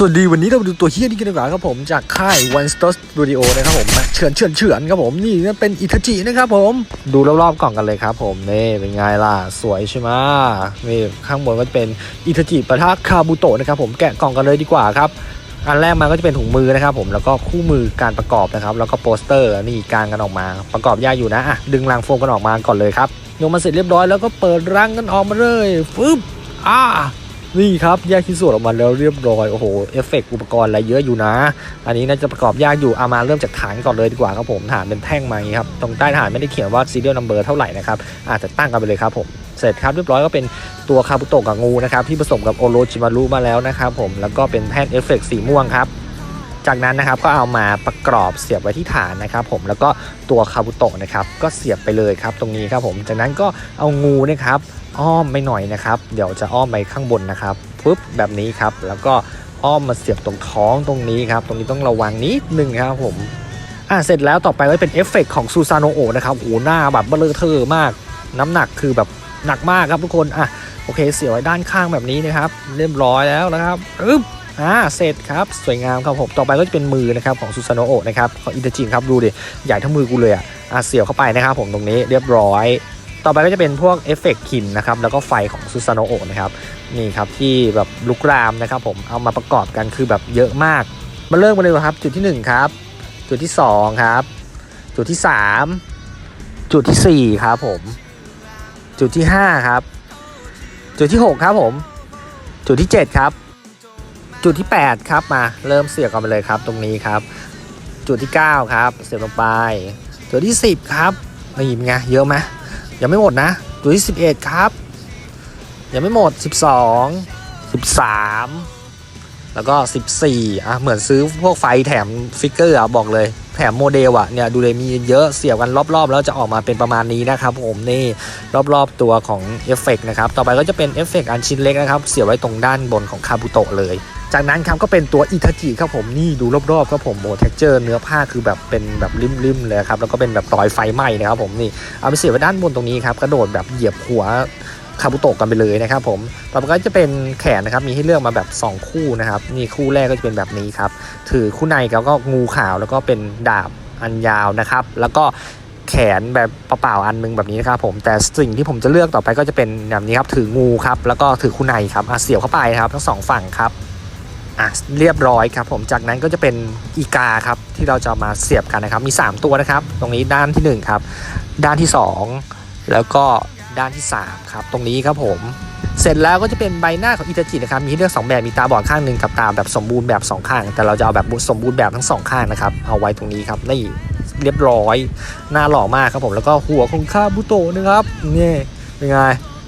สวัสดีวันนี้เราดูตัวเฮี้ยนี่กันดีกว่าครับผมจากค่าย One Star Studio นะครับผมเฉือนเฉือนเฉือนครับผมนี่นั่นเป็นอิทาจินะครับผมดูรอบๆกล่องกันเลยครับผมนี่เป็นไงล่ะสวยใช่ไหมนี่ข้างบนก็จะเป็นอิทาจิปะทะคาบุโตะนะครับผมแกะกล่องกันเลยดีกว่าครับอันแรกมาก็จะเป็นถุงมือนะครับผมแล้วก็คู่มือการประกอบนะครับ แล้วก็โปสเตอร์นี่กางกันออกมาประกอบยากอยู่นะอะดึงรังโฟมกันออกมาก่อนเลยครับโยกมาเสร็จเรียบร้อยแล้วก็เปิดรังกันออกมาเลยฟึบอ่า นี่ครับแยกชิ้นส่วนออกมาแล้วเรียบร้อยโอ้โหเอฟเฟกต์อุปกรณ์อะไรเยอะอยู่นะ อันนี้น่าจะประกอบยากอยู่เอามาเริ่มจากฐานก่อนเลยดีกว่าครับผมฐานเป็นแท่งมาอย่างนี้ครับตรงใต้ฐานไม่ได้เขียนว่า serial number เท่าไหร่นะครับอาจจะตั้งกันไปเลยครับผมเสร็จครับเรียบร้อยก็เป็นตัวคาบุโตะกับงูนะครับที่ผสมกับโอโรจิมารุมาแล้วนะครับผมแล้วก็เป็นแท่งเอฟเฟกต์สีม่วงครับ จากนั้นนะครับก็เอามาประกอบเสียบไว้ที่ฐานนะครับ ผมแล้วก็ตัวคาบุโตะนะครับก็เสียบไปเลยครับตรงนี้ครับผมจากนั้นก็เอางูนะครับอ้อมไปหน่อยนะครับ เดี๋ยวจะอ้อมไปข้างบนนะครับปุ๊บแบบนี้ครับ แล้วก็อ้อมมาเสียบตรงท้องตรงนี้ครับ ตรงนี้ต้องระวังนิดนึงครับผมอะเสร็จแล้วต่อไปก็เป็นเอฟเฟกต์ของซูซานโอนะครับโอ้หน้าแบบเบลเทอร์มาก น้ำหนักคือแบบหนักมากครับทุกคนอะโอเคเสียบไว้ด้านข้างแบบนี้นะครับ เรียบร้อยแล้วนะครับอึ๊บ อ่าเสร็จครับสวยงามครับผมต่อไปก็จะเป็นมือนะครับของซูซานโอะนะครับของอิตาจิครับดูดิใหญ่เท่ามือกูเลยอะอะเสียบเข้าไปนะครับผมตรงนี้เรียบร้อยต่อไปก็จะเป็นพวกเอฟเฟกต์หินนะครับแล้วก็ไฟของซูซานโอะนะครับนี่ครับที่แบบลุกรามนะครับผมเอามาประกอบกันคือแบบเยอะมาก มาเริ่มกันเลยครับ จุดที่หนึ่งครับจุดที่สองครับจุดที่สามจุดที่สี่ครับผม จุดที่ห้าครับ จุดที่หกครับผม จุดที่เจ็ดครับ จุดที่ 8 ครับมาเริ่มเสียบกันไปเลยครับตรงนี้ครับ จุดที่ 9 ครับ เสียบลงไป จุดที่ 10 ครับนี่เป็นไงเยอะไหมยังไม่หมดนะ จุดที่ 11 ครับ ยังไม่หมด 12 13 แล้วก็ 14อะเหมือนซื้อพวกไฟแถมฟิกเกอร์อะบอกเลยแถมโมเดลอะเนี่ยดูเลยมีเยอะเสียบกันรอบ ๆ แล้วจะออกมาเป็นประมาณนี้นะครับผมนี่รอบๆตัวของเอฟเฟกนะครับ ต่อไปก็จะเป็นเอฟเฟกอันชิ้นเล็กนะครับ เสียบไว้ตรงด้านบนของคาบุโตะเลย จากนั้นครับก็เป็นตัวอิทาจิครับผมนี่ดูรอบๆครับผมโมเท็กเจอร์เนื้อผ้าคือแบบเป็นแบบริมๆเลยครับแล้วก็เป็นแบบรอยไฟไหม้นะครับผมนี่เอาไปเสียบไว้ด้านบนตรงนี้ครับกระโดดแบบเหยียบหัวคาบุโตะกันไปเลยนะครับผม ต่อไปก็จะเป็นแขนนะครับ มีให้เลือกมาแบบ 2 คู่นะครับ นี่คู่แรกก็จะเป็นแบบนี้ครับ ถือคู่ในแล้วก็งูขาวแล้วก็เป็นดาบอันยาวนะครับ แล้วก็แขนแบบเปล่าๆอันหนึงแบบนี้นะครับผม แต่สิ่งที่ผมจะเลือกต่อไปก็จะเป็นแบบนี้ครับ ถืองูครับ แล้วก็ถือคู่ในครับอะเสียบเข้าไปครับทั้งสองฝั่งครับ อะเรียบร้อยครับผมจากนั้นก็จะเป็นอีกาครับที่เราจะมาเสียบกันนะครับ มี 3 ตัวนะครับ ตรงนี้ด้านทีหนึ่1 ครับ ด้านที่ 2 แล้วก็ด้านที่ 3 ครับ ตรงนี้ครับผมเสร็จแล้วก็จะเป็นใบหน้าของอิตาจินะครับ มีเลือก 2 แบบ มีตาบอดข้างหนึ่งกับตาแบบสมบูรณ์แบบ 2 ข้าง แต่เราจะเอาแบบสมบูรณ์แบบทั้งสองข้างนะครับ เอาไว้ตรงนี้ครับนี่เรียบร้อย หน้าหล่อมากครับผม แล้วก็หัวของคาบุโตะนะครับ นี่เป็นไง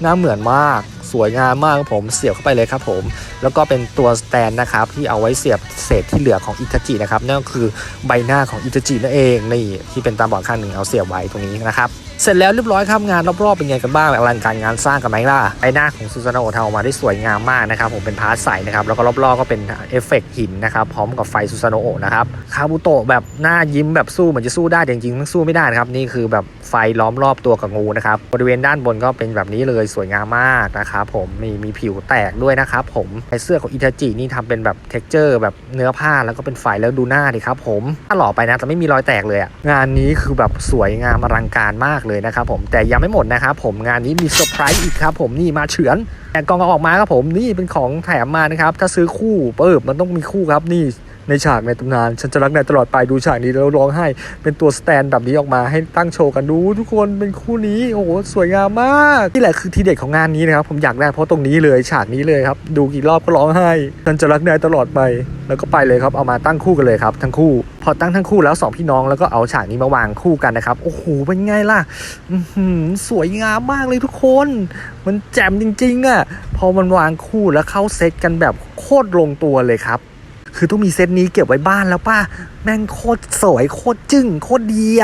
หน้าเหมือนมาก สวยงามมากครับผมเสียบเข้าไปเลยครับผม แล้วก็เป็นตัวสแตนนะครับที่เอาไว้เสียบเศษที่เหลือของอิตาจินะครับนั่นก็คือใบหน้าของอิตาจินั่นเองนี่ที่เป็นตาบอดข้างหนึ่งเอาเสียบไว้ตรงนี้นะครับ เสร็จแล้วเรียบร้อยครับงานรอบๆเป็นไงกันบ้างอลังการงานสร้างกันไหมล่ะใบหน้าของซูซานโอทำออกมาได้สวยงามมากนะครับผมเป็นพาร์ทใสนะครับแล้วก็รอบๆก็เป็นเอฟเฟกต์หินนะครับพร้อมกับไฟซูซานโอนะครับคาบุโตะแบบหน้ายิ้มแบบสู้เหมือนจะสู้ได้แต่จริงๆมันสู้ไม่ได้นะครับนี่คือแบบไฟล้อมรอบตัวกับงูนะครับบริเวณด้านบนก็เป็นแบบนี้เลยสวยงามมากนะครับผมมีมีผิวแตกด้วยนะครับผมไอเสื้อของอิตาจินี่ทำเป็นแบบเท็กเจอร์แบบเนื้อผ้าแล้วก็เป็นไฟแล้วดูหน้าดิครับผมถ้าหล่อไปนะแต่ไม่มีรอยแตกเลยอะงานนี้คือแบบสวยงามอลังการมากเลยลยนะครับผมแต่ยังไม่หมดนะครับผมงานนี้มีเซอร์ไพรส์อีกครับผมนี่มาเฉือนแต่กองเอาออกมาครับผมนี่เป็นของแถมมานะครับถ้าซื้อคู่เปิบมันต้องมีคู่ครับนี่ ในฉากในตำนาน ฉันจะรักนายตลอดไปดูฉากนี้แล้วร้องไห้ เป็นตัวสแตนแบบนี้ออกมาให้ตั้งโชว์กันดู ทุกคนเป็นคู่นี้โอ้โหสวยงามมาก นี่แหละคือทีเด็ดของงานนี้นะครับผมอยากได้เพราะตรงนี้เลยฉากนี้เลยครับดูกี่รอบก็ร้องไห้ ฉันจะรักนายตลอดไปแล้วก็ไปเลยครับเอามาตั้งคู่กันเลยครับทั้งคู่ พอตั้งทั้งคู่แล้วสองพี่น้องแล้วก็เอาฉากนี้มาวางคู่กันนะครับโอ้โหเป็นไงล่ะสวยงามมากเลยทุกคน มันแจ่มจริงๆอะพอมันวางคู่แล้วเข้าเซตกันแบบโคตรลงตัวเลยครับ คือต้องมีเซตนี้เก็บไว้บ้านแล้วป้าแม่งโคตรสวยโคตรจึ้งโคตรดีอะ